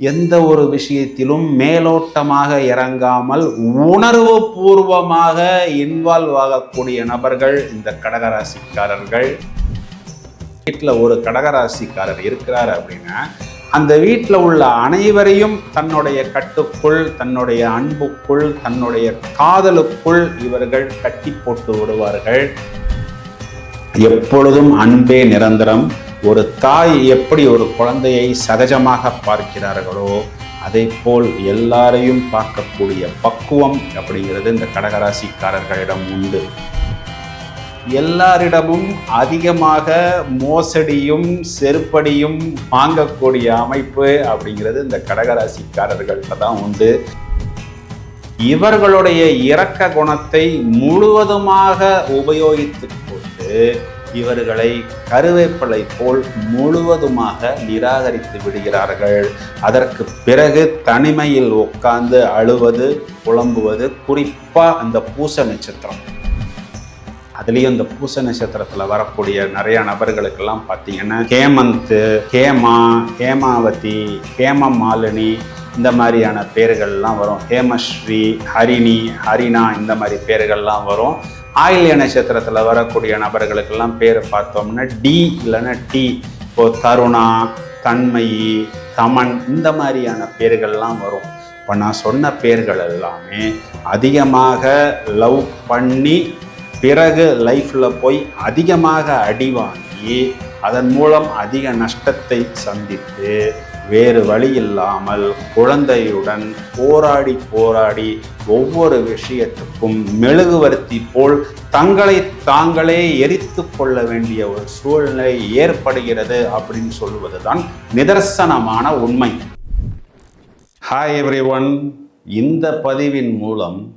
எந்த ஒரு விஷயத்திலும் மேலோட்டமாக இறங்காமல் உணர்வு பூர்வமாக இன்வால்வ் ஆகக்கூடிய நபர்கள் இந்த கடகராசிக்காரர்கள். வீட்டில் ஒரு கடகராசிக்காரர் இருக்கிறார் அப்படின்னா அந்த வீட்டில் உள்ள அனைவரையும் தன்னுடைய கட்டுக்குள் தன்னுடைய அன்புக்குள் தன்னுடைய காதலுக்குள் இவர்கள் கட்டி போட்டு விடுவார்கள். எப்பொழுதும் அன்பே நிரந்தரம். ஒரு தாய் எப்படி ஒரு குழந்தையை சகஜமாக பார்க்கிறார்களோ அதை போல் எல்லாரையும் பார்க்கக்கூடிய பக்குவம் அப்படிங்கிறது இந்த கடகராசிக்காரர்களிடம் உண்டு. எல்லாரிடமும் அதிகமாக மோசடியும் செருப்படியும் வாங்கக்கூடிய அமைப்பு அப்படிங்கிறது இந்த கடகராசிக்காரர்கள்ட்ட தான் உண்டு. இவர்களுடைய இரக்க குணத்தை முழுவதுமாக உபயோகித்து கொண்டு இவர்களை கருவேப்பிலை போல் முழுவதுமாக நிராகரித்து விடுகிறார்கள். அதற்கு பிறகு தனிமையில் உட்கார்ந்து அழுவது புலம்புவது குறிப்பாக அந்த பூச நட்சத்திரம். அதுலேயும் இந்த பூச நட்சத்திரத்தில் வரக்கூடிய நிறைய நபர்களுக்கெல்லாம் பார்த்தீங்கன்னா ஹேமந்த் ஹேமா ஹேமாவதி ஹேம மாலினி இந்த மாதிரியான பேர்கள்லாம் வரும். ஹேமஸ்ரீ ஹரிணி ஹரிணா இந்த மாதிரி பேர்கள்லாம் வரும். ஆயில்ய நட்சத்திரத்தில் வரக்கூடிய நபர்களுக்கெல்லாம் பேர் பார்த்தோம்னா டி இல்லைன்னா டி. இப்போ தருணா தன்மயி தமன் இந்த மாதிரியான பேர்கள்லாம் வரும். இப்போ நான் சொன்ன பேர்கள் எல்லாமே அதிகமாக லவ் பண்ணி பிறகு லைஃப்பில் போய் அதிகமாக அடி வாங்கி அதன் மூலம் அதிக நஷ்டத்தை சந்தித்து வேறு வழி இல்லாமல் குழந்தையுடன் போராடி போராடி ஒவ்வொரு விஷயத்துக்கும் மெழுகுவர்த்தி போல் தங்களை தாங்களே எரித்து கொள்ள வேண்டிய ஒரு சூழ்நிலை ஏற்படுகிறது அப்படின்னு சொல்வதுதான் நிதர்சனமான உண்மை. ஹாய் எவ்ரி ஒன் இந்த பதிவின் மூலம்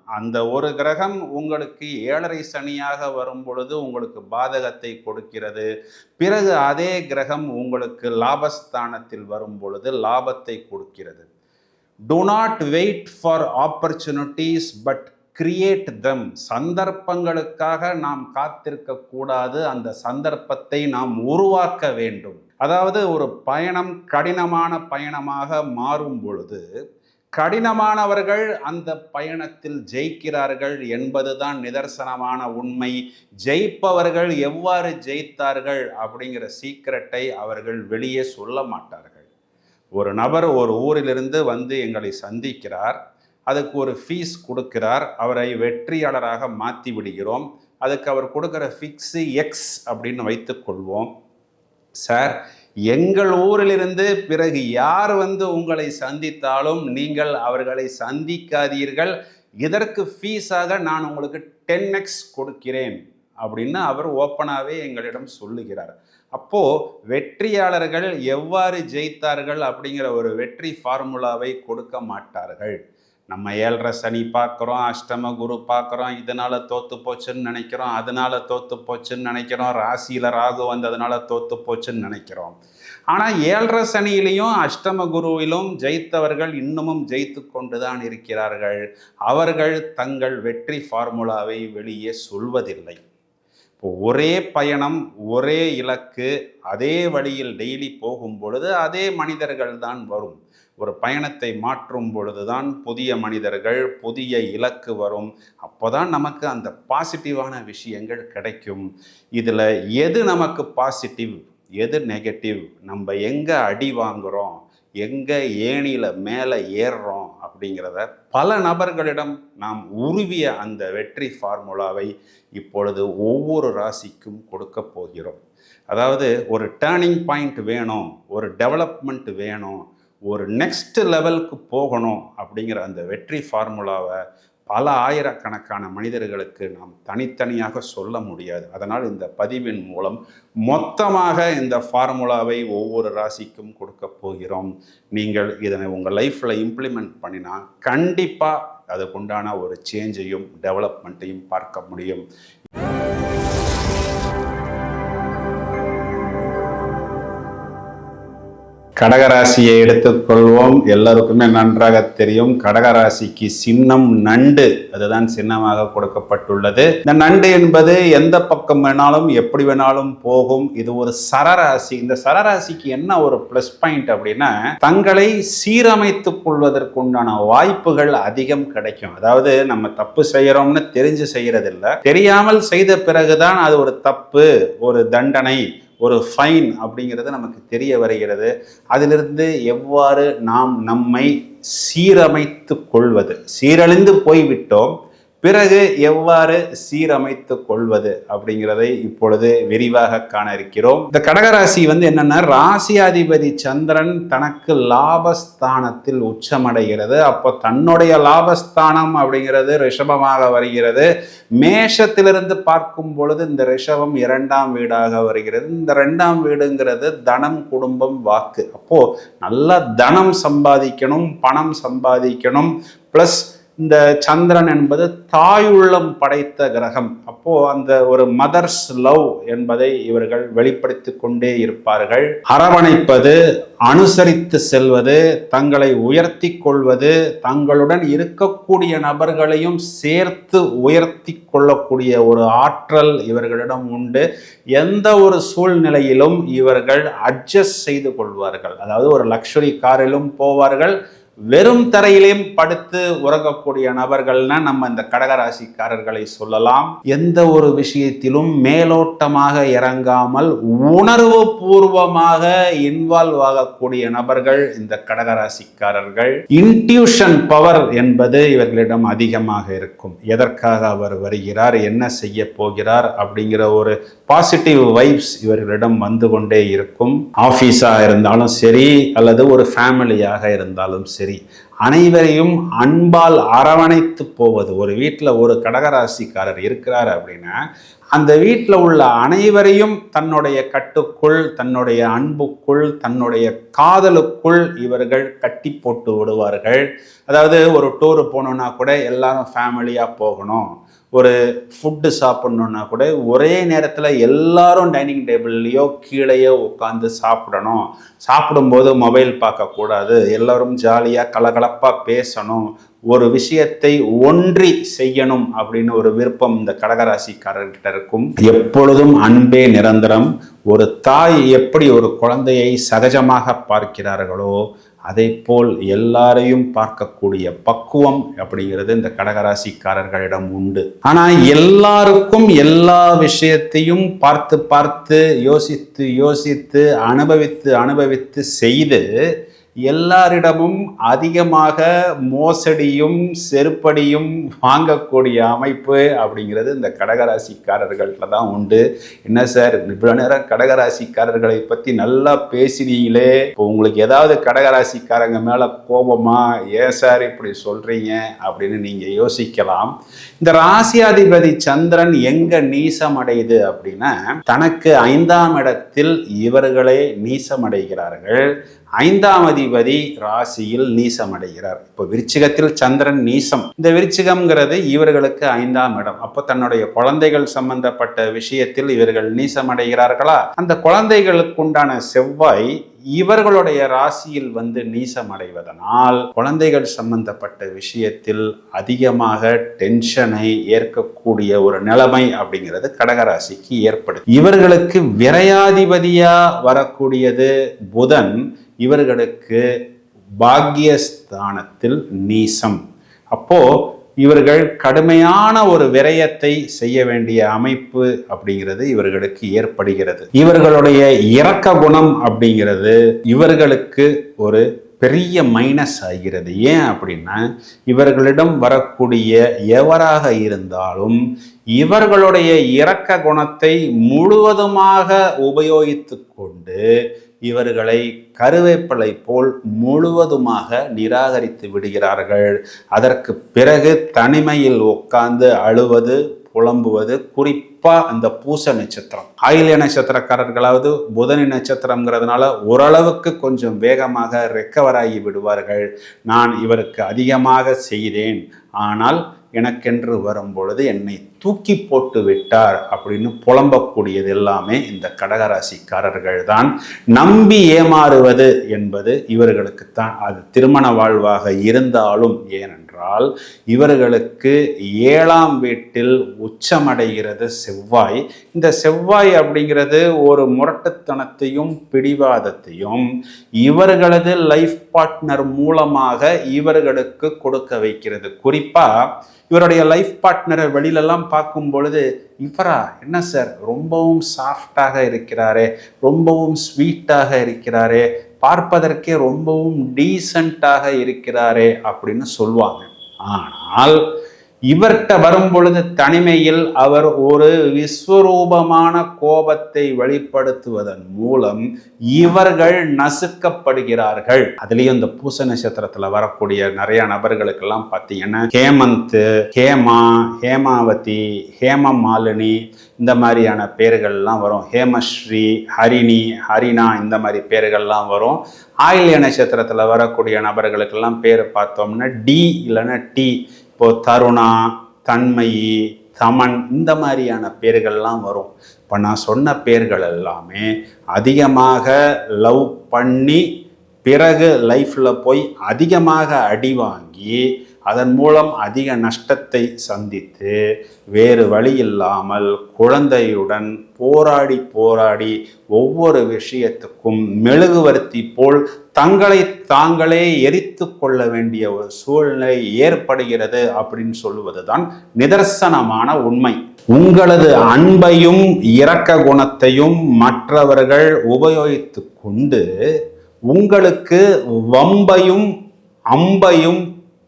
அந்த ஒரு கிரகம் உங்களுக்கு ஏழரை சனியாக வரும் பொழுது உங்களுக்கு பாதகத்தை கொடுக்கிறது. பிறகு அதே கிரகம் உங்களுக்கு லாபஸ்தானத்தில் வரும் பொழுது லாபத்தை கொடுக்கிறது. Do not wait for opportunities but create them சந்தர்ப்பங்களுக்காக நாம் காத்திருக்க கூடாது. அந்த சந்தர்ப்பத்தை நாம் உருவாக்க வேண்டும். அதாவது ஒரு பயணம் கடினமான பயணமாக மாறும் பொழுது கடினமானவர்கள் அந்த பயணத்தில் ஜெயிக்கிறார்கள் என்பதுதான் நிதர்சனமான உண்மை. ஜெயிப்பவர்கள் எவ்வாறு ஜெயித்தார்கள் அப்படிங்கிற சீக்கிரட்டை அவர்கள் வெளியே சொல்ல மாட்டார்கள். ஒரு நபர் ஒரு ஊரிலிருந்து வந்து எங்களை சந்திக்கிறார். அதுக்கு ஒரு ஃபீஸ் கொடுக்கிறார். அவரை வெற்றியாளராக மாற்றி விடுகிறோம். அதுக்கு அவர் கொடுக்குற ஃபிக்ஸு எக்ஸ் அப்படின்னு வைத்துக்கொள்வோம் சார் எங்கள் ஊரிலிருந்து பிறகு யார் வந்து உங்களை சந்தித்தாலும் நீங்கள் அவர்களை சந்திக்காதீர்கள். இதற்கு ஃபீஸாக நான் உங்களுக்கு டென் எக்ஸ் கொடுக்கிறேன் அப்படின்னு அவர் ஓப்பனாகவே எங்களிடம் சொல்லுகிறார். அப்போது வெற்றியாளர்கள் எவ்வாறு ஜெயித்தார்கள் அப்படிங்கிற ஒரு வெற்றி ஃபார்முலாவை கொடுக்க மாட்டார்கள். நம்ம ஏழரை சனி பார்க்குறோம் அஷ்டம குரு பார்க்குறோம் இதனால் தோற்று போச்சுன்னு நினைக்கிறோம் அதனால் தோற்று போச்சுன்னு நினைக்கிறோம் ராசியில் ராகு வந்ததுனால தோற்று போச்சுன்னு நினைக்கிறோம். ஆனால் ஏழரை சனியிலையும் அஷ்டம குருவிலும் ஜெயித்தவர்கள் இன்னமும் ஜெயித்து கொண்டு தான் இருக்கிறார்கள். அவர்கள் தங்கள் வெற்றி ஃபார்முலாவை வெளியே சொல்வதில்லை. இப்போ ஒரே பயணம் ஒரே இலக்கு அதே வழியில் டெய்லி போகும் பொழுது அதே மனிதர்கள் தான் வரும். ஒரு பயணத்தை மாற்றும் பொழுதுதான் புதிய மனிதர்கள் புதிய இலக்கு வரும். அப்போதான் நமக்கு அந்த பாசிட்டிவான விஷயங்கள் கிடைக்கும். இதில் எது நமக்கு பாசிட்டிவ்? எது நெகட்டிவ் நம்ம எங்கே அடி வாங்குகிறோம் எங்கே ஏணியில் மேலே ஏறுறோம்? அப்படிங்கிறத பல நபர்களிடம் நாம் உருவிய அந்த வெற்றி ஃபார்முலாவை இப்பொழுது ஒவ்வொரு ராசிக்கும் கொடுக்க போகிறோம். அதாவது ஒரு டேர்னிங் பாயிண்ட் வேணும் ஒரு டெவலப்மெண்ட் வேணும் ஒரு நெக்ஸ்ட் லெவலுக்கு போகணும் அப்படிங்கிற அந்த வெற்றி ஃபார்முலாவை பல ஆயிரக்கணக்கான மனிதர்களுக்கு நாம் தனித்தனியாக சொல்ல முடியாது. அதனால் இந்த பதிவின் மூலம் மொத்தமாக இந்த ஃபார்முலாவை ஒவ்வொரு ராசிக்கும் கொடுக்க போகிறோம். நீங்கள் இதனை உங்கள் லைஃப்பில் இம்ப்ளிமெண்ட் பண்ணினா கண்டிப்பாக அதுக்குண்டான ஒரு சேஞ்சையும் டெவலப்மெண்ட்டையும் பார்க்க முடியும். கடகராசியை எடுத்துக்கொள்வோம். எல்லாருக்குமே நன்றாக தெரியும். கடகராசிக்கு சின்னம் நண்டு அதுதான் சின்னமாக கொடுக்கப்பட்டுள்ளது. இந்த நண்டு என்பது எந்த பக்கம் வேணாலும் எப்படி வேணாலும் போகும். இது ஒரு சரராசி. இந்த சரராசிக்கு என்ன ஒரு ப்ளஸ் பாயிண்ட் அப்படின்னா தங்களை சீரமைத்துக் கொள்வதற்குண்டான வாய்ப்புகள் அதிகம் கிடைக்கும். அதாவது நம்ம தப்பு செய்கிறோம்னு தெரிஞ்சு செய்யறதில்ல. தெரியாமல் செய்த பிறகுதான் அது ஒரு தப்பு ஒரு தண்டனை ஒரு ஃபைன் அப்படிங்கிறது நமக்கு தெரிய வருகிறது. அதிலிருந்து எவ்வாறு நாம் நம்மை சீரமைத்து கொள்வது? சீரழிந்து போய்விட்டோம். பிறகு எவ்வாறு சீரமைத்து கொள்வது அப்படிங்கிறதை இப்பொழுது விரிவாக காண இருக்கிறோம். இந்த கடகராசி வந்து என்னன்னா ராசியாதிபதி சந்திரன் தனக்கு லாபஸ்தானத்தில் உச்சமடைகிறது. அப்போ தன்னுடைய லாபஸ்தானம் அப்படிங்கிறது ரிஷபமாக வருகிறது. மேஷத்திலிருந்து பார்க்கும் பொழுது இந்த ரிஷபம் இரண்டாம் வீடாக வருகிறது. இந்த ரெண்டாம் வீடுங்கிறது தனம் குடும்பம் வாக்கு. அப்போ நல்லா தனம் சம்பாதிக்கணும் பணம் சம்பாதிக்கணும் ப்ளஸ் இந்த சந்திரன் என்பது தாயுள்ளம் படைத்த கிரகம். அப்போ அந்த ஒரு மதர்ஸ் லவ் என்பதை இவர்கள் வெளிப்படுத்தி கொண்டே இருப்பார்கள். அரவணைப்பது அனுசரித்து செல்வது தங்களை உயர்த்தி கொள்வது தங்களுடன் இருக்கக்கூடிய நபர்களையும் சேர்த்து உயர்த்தி கொள்ளக்கூடிய ஒரு ஆற்றல் இவர்களிடம் உண்டு. எந்த ஒரு சூழ்நிலையிலும் இவர்கள் அட்ஜஸ்ட் செய்து கொள்வார்கள். அதாவது ஒரு லக்ஸுரி காரிலும் போவார்கள். வெறும் தரையிலேயும் படுத்து உறங்கக்கூடிய நபர்கள்னா நம்ம இந்த கடகராசிக்காரர்களை சொல்லலாம். எந்த ஒரு விஷயத்திலும் மேலோட்டமாக இறங்காமல் உணர்வு பூர்வமாக இன்வால்வ் ஆகக்கூடிய நபர்கள் இந்த கடகராசிக்காரர்கள். இன்டியூஷன் பவர் என்பது இவர்களிடம் அதிகமாக இருக்கும். எதற்காக அவர் வருகிறார் என்ன செய்ய போகிறார் அப்படிங்கிற ஒரு பாசிட்டிவ் வைப்ஸ் இவர்களிடம் வந்து கொண்டே இருக்கும். ஆஃபீஸாக இருந்தாலும் சரி அல்லது ஒரு ஃபேமிலியாக இருந்தாலும் சரி சரி. அனைவரையும் அன்பால் அரவணைத்து போவது. ஒரு வீட்டில் ஒரு கடகராசிக்காரர் இருக்கிறார் அப்படின்னா அந்த வீட்டில் உள்ள அனைவரையும் தன்னுடைய கட்டுக்குள் தன்னுடைய அன்புக்குள் தன்னுடைய காதலுக்குள் இவர்கள் கட்டி போட்டு விடுவார்கள். அதாவது ஒரு டூரு போகணுன்னா கூட எல்லாரும் ஃபேமிலியாக போகணும். ஒரு ஃபுட்டு சாப்பிட்ணுன்னா கூட ஒரே நேரத்தில் எல்லாரும் டைனிங் டேபிள்லேயோ கீழேயோ உட்காந்து சாப்பிடணும். சாப்பிடும்போது மொபைல் பார்க்கக்கூடாது எல்லோரும் ஜாலியாக கலகலப்பாக பேசணும். ஒரு விஷயத்தை ஒன்றி செய்யணும் அப்படின்னு ஒரு விருப்பம் இந்த கடகராசிக்காரர்கிட்ட இருக்கும். எப்பொழுதும் அன்பே நிரந்தரம். ஒரு தாய் எப்படி ஒரு குழந்தையை சகஜமாக பார்க்கிறார்களோ அதை போல் எல்லாரையும் பார்க்கக்கூடிய பக்குவம் அப்படிங்கிறது இந்த கடகராசிக்காரர்களிடம் உண்டு. ஆனால் எல்லாருக்கும் எல்லா விஷயத்தையும் பார்த்து பார்த்து யோசித்து யோசித்து அனுபவித்து அனுபவித்து செய்து எல்லாரிடமும் அதிகமாக மோசடியும் செருப்படியும் வாங்கக்கூடிய அமைப்பு அப்படிங்கிறது இந்த கடகராசிக்காரர்கள்ட்ட தான் உண்டு. என்ன சார்? இவ்வளோ நேரம் கடகராசிக்காரர்களை பற்றி நல்லா பேசினீங்களே. இப்போ உங்களுக்கு ஏதாவது கடகராசிக்காரங்க மேலே கோபமா? ஏன் சார் இப்படி சொல்கிறீங்க அப்படின்னு நீங்கள் யோசிக்கலாம். இந்த ராசியாதிபதி சந்திரன் எங்கே நீசம் அடையுது அப்படின்னா தனக்கு ஐந்தாம் இடத்தில் இவர்களே நீசமடைகிறார்கள் ஐந்தாம் அதிபதி ராசியில் நீசம் அடைகிறார் இப்போ விருச்சிகத்தில் சந்திரன் நீசம். இந்த விருச்சிகம்ங்கிறது இவர்களுக்கு ஐந்தாம் இடம். அப்போ தன்னுடைய குழந்தைகள் சம்பந்தப்பட்ட விஷயத்தில் இவர்கள் நீசம் அடைகிறார்களா அந்த குழந்தைகளுக்கு உண்டான செவ்வாய் இவர்களுடைய ராசியில் வந்து நீசம் அடைவதனால் குழந்தைகள் சம்பந்தப்பட்ட விஷயத்தில் அதிகமாக டென்ஷனை ஏற்கக்கூடிய ஒரு நிலைமை அப்படிங்கிறது கடகராசிக்கு ஏற்படுது. இவர்களுக்கு விரையாதிபதியா வரக்கூடியது புதன். இவர்களுக்கு பாக்யஸ்தானத்தில் நீசம். அப்போ இவர்கள் கடுமையான ஒரு விரயத்தை செய்ய வேண்டிய அமைப்பு அப்படிங்கிறது இவர்களுக்கு ஏற்படுகிறது. இவர்களுடைய இரக்க குணம் அப்படிங்கிறது இவர்களுக்கு ஒரு பெரிய மைனஸ் ஆகிறது. ஏன் அப்படின்னா இவர்களிடம் வரக்கூடிய எவராக இருந்தாலும் இவர்களுடைய இரக்க குணத்தை முழுவதுமாக உபயோகித்து கொண்டு இவர்களை கருவேப்பிலை போல் முழுவதுமாக நிராகரித்து விடுகிறார்கள். அதற்கு பிறகு தனிமையில் உட்கார்ந்து அழுவது புலம்புவது குறிப்பா அந்த பூச நட்சத்திரம். ஆயிலிய நட்சத்திரக்காரர்களாவது புதனி நட்சத்திரங்கிறதுனால ஓரளவுக்கு கொஞ்சம் வேகமாக ரெக்கவர் ஆகி விடுவார்கள். நான் இவருக்கு அதிகமாக செய்தேன். ஆனால் எனக்கென்று வரும்பொழுது என்னை தூக்கி போட்டு விட்டார் அப்படின்னு புலம்பக்கூடியது எல்லாமே இந்த கடகராசிக்காரர்கள் தான் நம்பி ஏமாறுவது என்பது இவர்களுக்குத்தான் அது திருமண வாழ்வாக இருந்தாலும் ஏனென்றால் என்றால் இவர்களுக்கு ஏழாம் வீட்டில் உச்சமடைகிறது செவ்வாய். இந்த செவ்வாய் அப்படிங்கிறது ஒரு முரட்டுத்தனத்தையும் பிடிவாதத்தையும் இவர்களது லைஃப் பார்ட்னர் மூலமாக இவர்களுக்கு கொடுக்க வைக்கிறது. குறிப்பா இவருடைய லைஃப் பார்ட்னரை வெளியிலலாம் பார்க்கும் பொழுது இவரா என்ன சார்? ரொம்பவும் சாஃப்டாக இருக்கிறாரே ரொம்பவும் ஸ்வீட்டாக இருக்கிறாரே பார்ப்பதற்கே ரொம்பவும் டீசண்டாக இருக்கிறாரே அப்படின்னு சொல்லுவாங்க. ஆனால் இவர்கிட்ட வரும் பொழுது தனிமையில் அவர் ஒரு விஸ்வரூபமான கோபத்தை வெளிப்படுத்துவதன் மூலம் இவர்கள் நசுக்கப்படுகிறார்கள். அதுலயும் இந்த பூச நட்சத்திரத்துல வரக்கூடிய நிறைய நபர்களுக்கெல்லாம் பார்த்தீங்கன்னா ஹேமந்த் ஹேமா ஹேமாவதி ஹேம மாலினி இந்த மாதிரியான பேர்கள்லாம் வரும். ஹேமஸ்ரீ ஹரிணி ஹரிணா இந்த மாதிரி பேர்கள்லாம் வரும். ஆயில்ய நட்சத்திரத்துல வரக்கூடிய நபர்களுக்கெல்லாம் பேர் பார்த்தோம்னா டி இல்லைன்னா டி. இப்போ தருணா தன்மயி தமன் இந்த மாதிரியான பேர்கள்லாம் வரும். இப்போ நான் சொன்ன பேர்கள் எல்லாமே அதிகமாக லவ் பண்ணி பிறகு லைஃப்பில் போய் அதிகமாக அடி வாங்கி அதன் மூலம் அதிக நஷ்டத்தை சந்தித்து வேறு வழி இல்லாமல் குழந்தையுடன் போராடி போராடி ஒவ்வொரு விஷயத்துக்கும் மெழுகுவர்த்தி போல் தங்களை தாங்களே எரித்து கொள்ள வேண்டிய ஒரு சூழ்நிலை ஏற்படுகிறது அப்படின்னு சொல்லுவதுதான் நிதர்சனமான உண்மை. உங்களது அன்பையும் இரக்க குணத்தையும் மற்றவர்கள் உபயோகித்து கொண்டு உங்களுக்கு வம்பையும் அம்பையும்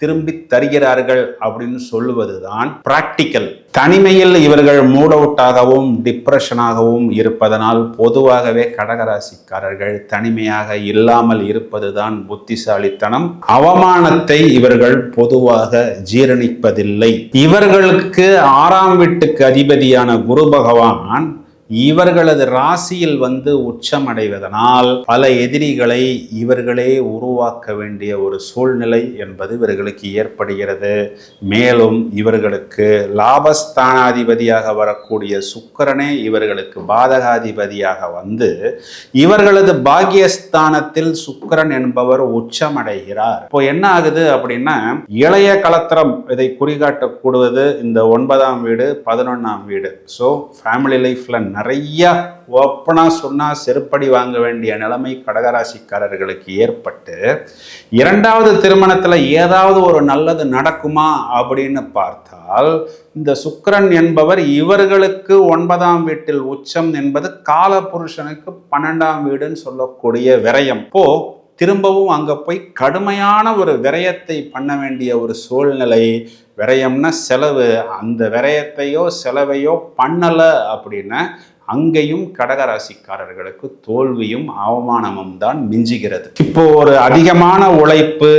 திரும்பி தருகிறார்கள் அப்படின்னு சொல்லுவது தான் பிராக்டிக்கல் தனிமையில் இவர்கள் மூட் அவுட்டாகவும் டிப்ரெஷனாகவும் இருப்பதனால் பொதுவாகவே கடகராசிக்காரர்கள் தனிமையாக இல்லாமல் இருப்பதுதான் புத்திசாலித்தனம். அவமானத்தை இவர்கள் பொதுவாக ஜீரணிப்பதில்லை. இவர்களுக்கு ஆறாம் வீட்டுக்கு அதிபதியான குரு பகவான் இவர்களது ராசியில் வந்து உச்சமடைவதனால் பல எதிரிகளை இவர்களே உருவாக்க வேண்டிய ஒரு சூழ்நிலை என்பது இவர்களுக்கு ஏற்படுகிறது. மேலும் இவர்களுக்கு லாபஸ்தானாதிபதியாக வரக்கூடிய சுக்கரனே இவர்களுக்கு பாதகாதிபதியாக வந்து இவர்களது பாகியஸ்தானத்தில் சுக்கரன் என்பவர் உச்சமடைகிறார். இப்போ என்ன ஆகுது அப்படின்னா இளைய கலத்திரம் இதை குறிகாட்டக்கூடுவது இந்த ஒன்பதாம் வீடு பதினொன்னாம் வீடு. ஸோ ஃபேமிலி லைஃப்ல நிறைய ஓப்பனாக சொன்னால் செருப்படி வாங்க வேண்டிய நிலைமை கடகராசிக்காரர்களுக்கு ஏற்பட்டு இரண்டாவது திருமணத்தில் ஏதாவது ஒரு நல்லது நடக்குமா அப்படின்னு பார்த்தால் இந்த சுக்கரன் என்பவர் இவர்களுக்கு ஒன்பதாம் வீட்டில் உச்சம் என்பது கால புருஷனுக்கு பன்னெண்டாம் வீடுன்னு சொல்லக்கூடிய விரயம். போ திரும்பவும் அங்கே போய் கடுமையான ஒரு விரயத்தை பண்ண வேண்டிய ஒரு சூழ்நிலை விரயம்னா செலவு. அந்த விரயத்தையோ செலவையோ பண்ணலை அப்படின்னா அங்கேயும் கடகராசிக்காரர்களுக்கு தோல்வியும் அவமானமும் தான் மிஞ்சுகிறது. இப்போ ஒரு அதிகமான உழைப்பு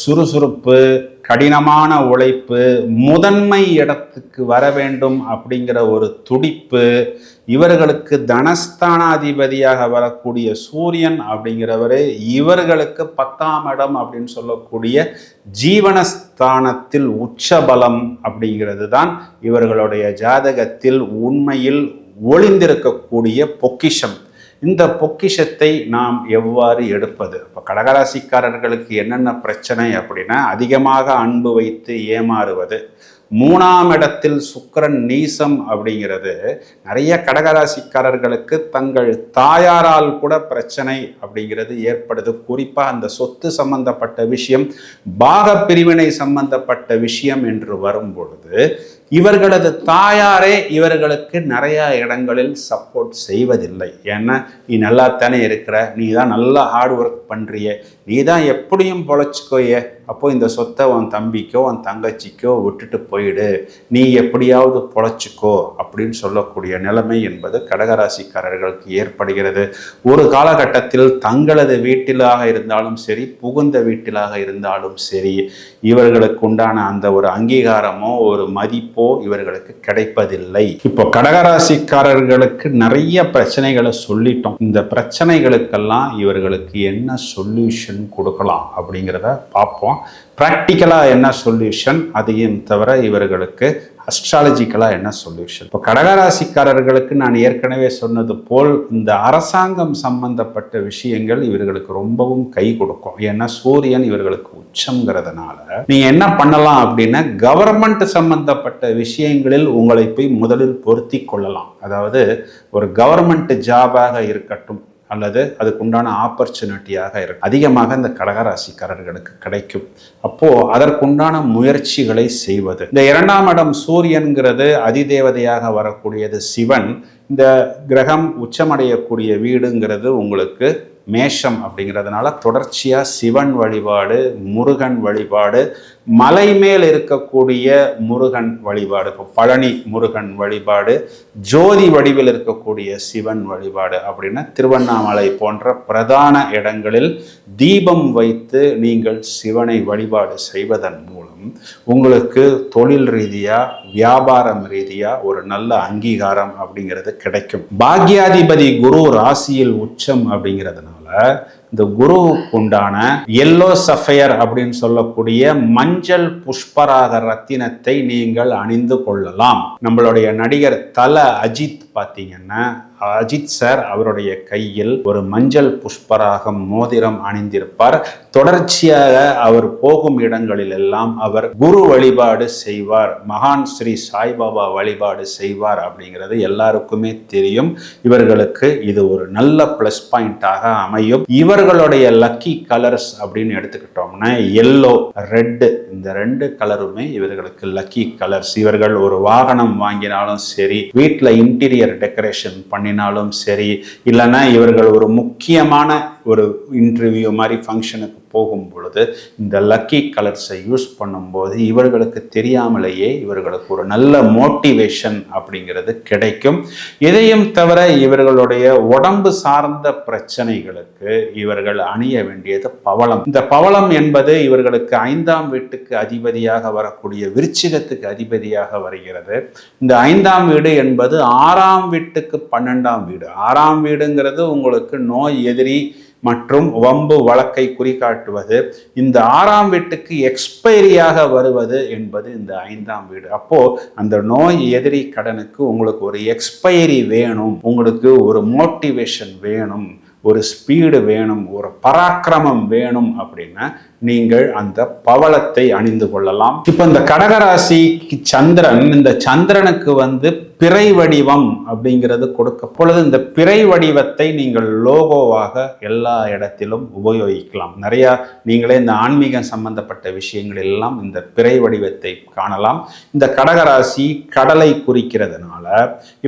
சுறுசுறுப்பு கடினமான உழைப்பு முதன்மை இடத்துக்கு வர வேண்டும் அப்படிங்கிற ஒரு துடிப்பு இவர்களுக்கு தனஸ்தானாதிபதியாக வரக்கூடிய சூரியன் அப்படிங்கிறவர் இவர்களுக்கு பத்தாம் இடம் அப்படின்னு சொல்லக்கூடிய ஜீவனஸ்தானத்தில் உச்சபலம் அப்படிங்கிறது தான் இவர்களுடைய ஜாதகத்தில் உண்மையில் ஒளிந்திருக்கக்கூடிய பொக்கிஷம். இந்த பொக்கிஷத்தை நாம் எவ்வாறு எடுப்பது? இப்போ கடகராசிக்காரர்களுக்கு என்னென்ன பிரச்சனை அப்படின்னா அதிகமாக அன்பு வைத்து ஏமாறுவது மூணாம் இடத்தில் சுக்கரன் நீசம் அப்படிங்கிறது நிறைய கடகராசிக்காரர்களுக்கு தங்கள் தாயாரால் கூட பிரச்சனை அப்படிங்கிறது ஏற்படுது. குறிப்பாக அந்த சொத்து சம்பந்தப்பட்ட விஷயம் பாக பிரிவினை சம்பந்தப்பட்ட விஷயம் என்று வரும் பொழுது இவர்களது தாயாரே இவர்களுக்கு நிறைய இடங்களில் சப்போர்ட் செய்வதில்லை. ஏன்னா நீ நல்லா தானே இருக்கிற நீ தான் நல்லா ஹார்ட் ஒர்க் பண்ணுறிய நீ தான் எப்படியும் பொழைச்சிக்கோய அப்போ இந்த சொத்தை உன் தம்பிக்கோ உன் தங்கச்சிக்கோ விட்டுட்டு போயிடு. நீ எப்படியாவது பொழைச்சிக்கோ அப்படின்னு சொல்லக்கூடிய நிலைமை என்பது கடகராசிக்காரர்களுக்கு ஏற்படுகிறது. ஒரு காலகட்டத்தில் தங்களது வீட்டிலாக இருந்தாலும் சரி புகுந்த வீட்டிலாக இருந்தாலும் சரி இவர்களுக்கு உண்டான அந்த ஒரு அங்கீகாரமோ ஒரு மதிப்போ இவர்களுக்கு கிடைப்பதில்லை. இப்போ கடகராசிக்காரர்களுக்கு நிறைய பிரச்சனைகளை சொல்லிட்டோம். இந்த பிரச்சனைகளுக்கெல்லாம் இவர்களுக்கு என்ன சொல்யூஷன் கொடுக்கலாம் அப்படிங்கிறத பார்ப்போம். ப்ராக்டிக்கலாக என்ன சொல்யூஷன் அதையும் தவிர இவர்களுக்கு அஸ்ட்ராலஜிக்கலாக என்ன சொல்யூஷன் இப்போ கடகராசிக்காரர்களுக்கு நான் ஏற்கனவே சொன்னது போல் இந்த அரசாங்கம் சம்பந்தப்பட்ட விஷயங்கள் இவர்களுக்கு ரொம்பவும் கை கொடுக்கும். ஏன்னா சூரியன் இவர்களுக்கு உச்சங்கிறதுனால நீங்கள் என்ன பண்ணலாம் அப்படின்னா கவர்மெண்ட் சம்பந்தப்பட்ட விஷயங்களில் உங்களை போய் முதலில் பொருத்தி கொள்ளலாம். அதாவது ஒரு கவர்மெண்ட் ஜாபாக இருக்கட்டும். அல்லது அதுக்குண்டான ஆப்பர்ச்சுனிட்டியாக இருக்கும். அதிகமாக இந்த கடகராசிக்காரர்களுக்கு கிடைக்கும். அப்போ அதற்குண்டான முயற்சிகளை செய்வது. இந்த இரண்டாம் இடம் சூரியன்கிறது. அதிதேவதையாக வரக்கூடியது சிவன். இந்த கிரகம் உச்சமடையக்கூடிய வீடுங்கிறது உங்களுக்கு மேஷம் அப்படிங்கிறதுனால தொடர்ச்சியாக சிவன் வழிபாடு முருகன் வழிபாடு மலை மேல் இருக்கக்கூடிய முருகன் வழிபாடு இப்போ பழனி முருகன் வழிபாடு ஜோதி வடிவில் இருக்கக்கூடிய சிவன் வழிபாடு அப்படின்னா திருவண்ணாமலை போன்ற பிரதான இடங்களில் தீபம் வைத்து நீங்கள் சிவனை வழிபாடு செய்வதன் மூலம் உங்களுக்கு தொழில் ரீதியாக வியாபாரம் ரீதியாக ஒரு நல்ல அங்கீகாரம் அப்படிங்கிறது கிடைக்கும். பாக்யாதிபதி குரு ராசியில் உச்சம் அப்படிங்கிறதுனால இந்த குருவுக்கு உண்டான எல்லோ சஃபையர் அப்படின்னு சொல்லக்கூடிய மஞ்சள் புஷ்பராக ரத்தினத்தை நீங்கள் அணிந்து கொள்ளலாம். நம்மளுடைய நடிகர் தல அஜித் பார்த்தீங்கன்னா அஜித் சார் அவருடைய கையில் ஒரு மஞ்சள் புஷ்பராகம் மோதிரம் அணிந்திருப்பார். தொடர்ச்சியாக அவர் போகும் இடங்களில் எல்லாம் அவர் குரு வழிபாடு செய்வார் மகான் ஸ்ரீ சாய்பாபா வழிபாடு செய்வார் அப்படிங்கிறது எல்லாருக்குமே தெரியும். இவர்களுக்கு இது ஒரு நல்ல பிளஸ் பாயிண்டாக அமையும். இவர்களுடைய லக்கி கலர்ஸ் அப்படின்னு எடுத்துக்கிட்டோம்னா எல்லோ ரெட்டு இந்த ரெண்டு கலருமே இவர்களுக்கு லக்கி கலர்ஸ் இவர்கள் ஒரு வாகனம் வாங்கினாலும் சரி வீட்டில் இன்டீரியர் டெக்கரேஷன் பண்ணினாலும் சரி இல்லைன்னா இவர்கள் ஒரு முக்கியமான ஒரு இன்டர்வியூ மாதிரி ஃபங்க்ஷனுக்கு போகும் பொழுது இந்த லக்கி கலர்ஸை யூஸ் பண்ணும்போது இவர்களுக்கு தெரியாமலேயே இவர்களுக்கு ஒரு நல்ல மோட்டிவேஷன் அப்படிங்கிறது கிடைக்கும். இதையும் தவிர இவர்களுடைய உடம்பு சார்ந்த பிரச்சனைகளுக்கு இவர்கள் அணிய வேண்டியது பவளம். இந்த பவளம் என்பது இவர்களுக்கு ஐந்தாம் வீட்டுக்கு அதிபதியாக வரக்கூடிய விருச்சிகத்துக்கு அதிபதியாக வருகிறது. இந்த ஐந்தாம் வீடு என்பது ஆறாம் வீட்டுக்கு பன்னெண்டாம் வீடு. ஆறாம் வீடுங்கிறது உங்களுக்கு நோய் எதிரி மற்றும் வம்பு வழக்கை குறிகாட்டுவது இந்த ஆறாம் வீட்டுக்கு எக்ஸ்பைரியாக வருவது என்பது இந்த ஐந்தாம் வீடு. அப்போ அந்த நோய் எதிரி கடனுக்கு உங்களுக்கு ஒரு எக்ஸ்பைரி வேணும். உங்களுக்கு ஒரு மோட்டிவேஷன் வேணும். ஒரு ஸ்பீடு வேணும் ஒரு பராக்கிரமம் வேணும் அப்படின்னா நீங்கள் அந்த பவளத்தை அணிந்து கொள்ளலாம். இப்போ இந்த கடகராசி சந்திரன் இந்த சந்திரனுக்கு வந்து பிறை வடிவம் அப்படிங்கிறது கொடுக்க பொழுது இந்த பிறை வடிவத்தை நீங்கள் லோகோவாக எல்லா இடத்திலும் உபயோகிக்கலாம். நிறைய நீங்களே இந்த ஆன்மீகம் சம்பந்தப்பட்ட விஷயங்கள் எல்லாம் இந்த பிறை வடிவத்தை காணலாம். இந்த கடகராசி கடலை குறிக்கிறதுனால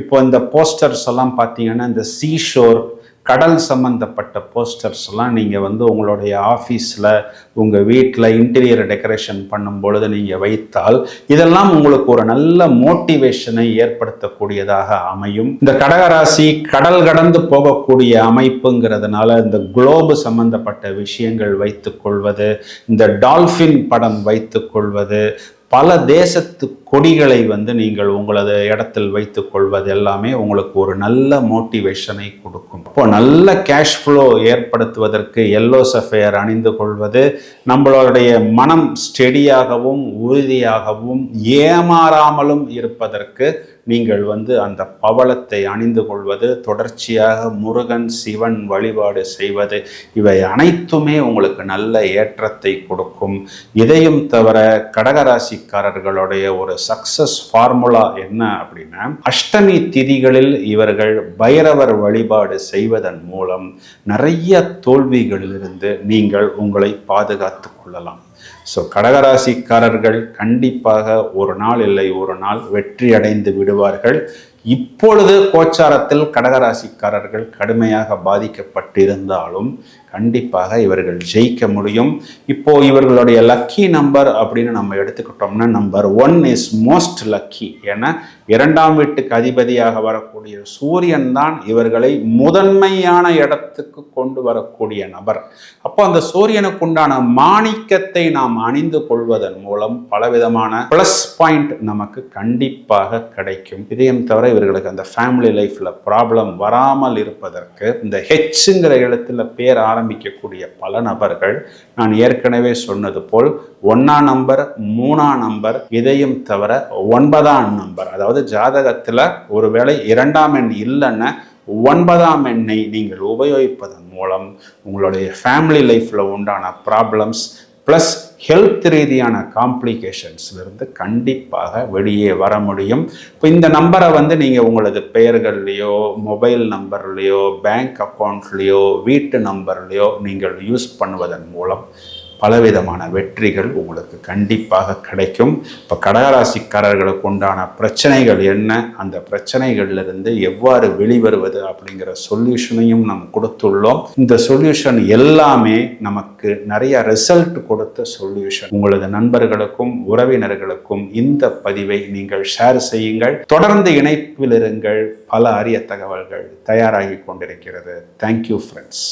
இப்போ இந்த போஸ்டர்ஸ் எல்லாம் பார்த்தீங்கன்னா இந்த சீஷோர் கடல் சம்மந்தப்பட்ட போஸ்டர்ஸ்லாம் நீங்கள் வந்து உங்களுடைய ஆஃபீஸில் உங்கள் வீட்டில் இன்டீரியர் டெக்கரேஷன் பண்ணும் பொழுது நீங்கள் வைத்தால் இதெல்லாம் உங்களுக்கு ஒரு நல்ல மோட்டிவேஷனை ஏற்படுத்தக்கூடியதாக அமையும். இந்த கடகராசி கடல் கடந்து போகக்கூடிய அமைப்புங்கிறதுனால இந்த குளோபு சம்பந்தப்பட்ட விஷயங்கள் வைத்துக்கொள்வது இந்த டால்ஃபின் படம் வைத்துக்கொள்வது பல தேசத்து கொடிகளை வந்து நீங்கள் உங்களது இடத்தில் வைத்து கொள்வது எல்லாமே உங்களுக்கு ஒரு நல்ல மோட்டிவேஷனை கொடுக்கும். இப்போ நல்ல கேஷ் ஃப்ளோ ஏற்படுத்துவதற்கு எல்லோ சஃபையர் அணிந்து கொள்வது நம்மளுடைய மனம் ஸ்டெடியாகவும் உறுதியாகவும் ஏமாறாமலும் இருப்பதற்கு நீங்கள் வந்து அந்த பவளத்தை அணிந்து கொள்வது தொடர்ச்சியாக முருகன் சிவன் வழிபாடு செய்வது இவை அனைத்துமே உங்களுக்கு நல்ல ஏற்றத்தை கொடுக்கும். இதையும் தவிர கடகராசிக்காரர்களுடைய ஒரு சக்சஸ் ஃபார்முலா என்ன அப்படின்னா அஷ்டமி திதிகளில் இவர்கள் பைரவர் வழிபாடு செய்வதன் மூலம் நிறைய தோல்விகளிலிருந்து நீங்கள் உங்களை பாதுகாத்து கொள்ளலாம். ஸோ கடகராசிக்காரர்கள் கண்டிப்பாக ஒரு நாள் இல்லை ஒரு நாள் வெற்றி அடைந்து விடுவார்கள். இப்பொழுது கோச்சாரத்தில் கடகராசிக்காரர்கள் கடுமையாக பாதிக்கப்பட்டிருந்தாலும் கண்டிப்பாக இவர்கள் ஜெயிக்க முடியும். இப்போ இவர்களுடைய லக்கி நம்பர் அப்படின்னு நம்ம எடுத்துக்கிட்டோம்னா number one is most lucky என இரண்டாம் வீட்டுக்கு அதிபதியாக வரக்கூடிய சூரியன் தான் இவர்களை முதன்மையான இடத்துக்கு கொண்டு வரக்கூடிய நபர். அப்போ அந்த சூரியனுக்கு உண்டான மாணிக்கத்தை நாம் அணிந்து கொள்வதன் மூலம் பலவிதமான ப்ளஸ் பாயிண்ட் நமக்கு கண்டிப்பாக கிடைக்கும். இதையும் தவிர இவர்களுக்கு அந்த ஃபேமிலி லைஃப்ல ப்ராப்ளம் வராமல் இருப்பதற்கு இந்த ஹெச்ங்கிற இடத்துல பேர் ஆரம்பிக்கக்கூடிய பல நபர்கள் நான் ஏற்கனவே சொன்னது போல் ஒன்னாம் நம்பர் மூணாம் நம்பர் இதையும் தவிர ஒன்பதாம் நம்பர். அதாவது ஜாதகத்தில் ஒருவேளை இரண்டாம் எண் இல்லைன்னா ஒன்பதாம் எண்ணை நீங்கள் உபயோகிப்பதன் மூலம் உங்களுடைய ஃபேமிலி லைஃப்பில் உண்டான ப்ராப்ளம்ஸ் ப்ளஸ் ஹெல்த் ரீதியான காம்ப்ளிகேஷன்ஸ்லேருந்து கண்டிப்பாக வெளியே வர முடியும். இப்போ இந்த நம்பரை வந்து நீங்கள் உங்களது பெயர்கள்லையோ மொபைல் நம்பர்லேயோ பேங்க் அக்கௌண்ட்லேயோ வீட்டு நம்பர்லேயோ நீங்கள் யூஸ் பண்ணுவதன் மூலம் பலவிதமான வெற்றிகள் உங்களுக்கு கண்டிப்பாக கிடைக்கும். இப்போ கடகராசிக்காரர்களுக்கு உண்டான பிரச்சனைகள் என்ன? அந்த பிரச்சனைகள்லேருந்து எவ்வாறு வெளிவருவது அப்படிங்கிற சொல்யூஷனையும் நாம் கொடுத்துள்ளோம். இந்த சொல்யூஷன் எல்லாமே நமக்கு நிறைய ரிசல்ட் கொடுத்த சொல்யூஷன். உங்களது நண்பர்களுக்கும் உறவினர்களுக்கும் இந்த பதிவை நீங்கள் ஷேர் செய்யுங்கள். தொடர்ந்து இணைப்பில் இருங்கள் பல அரிய தகவல்கள் தயாராகி கொண்டிருக்கிறது. Thank you friends